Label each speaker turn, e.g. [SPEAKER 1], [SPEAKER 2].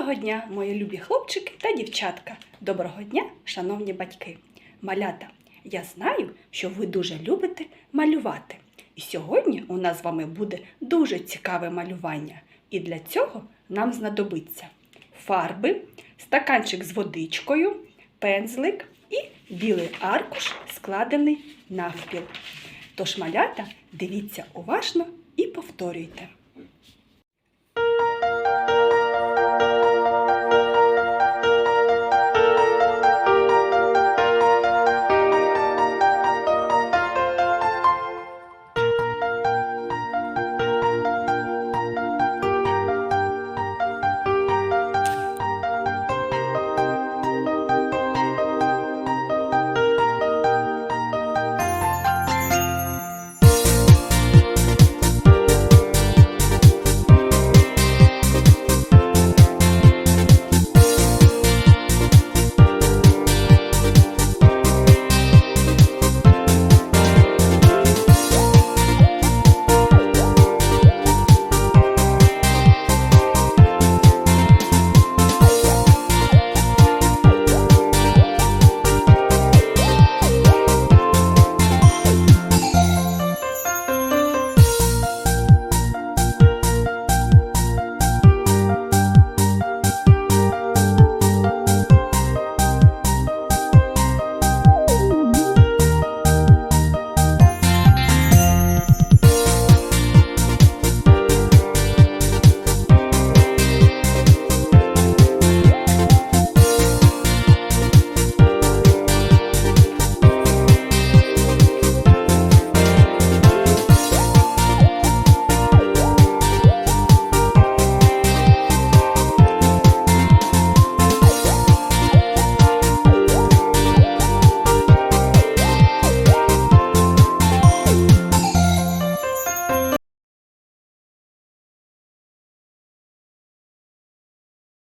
[SPEAKER 1] Доброго дня, мої любі хлопчики та дівчатка. Доброго дня, шановні батьки. Малята, я знаю, що ви дуже любите малювати. І сьогодні у нас з вами буде дуже цікаве малювання. І для цього нам знадобиться фарби, стаканчик з водичкою, пензлик і білий аркуш, складений навпіл. Тож, малята, дивіться уважно і повторюйте.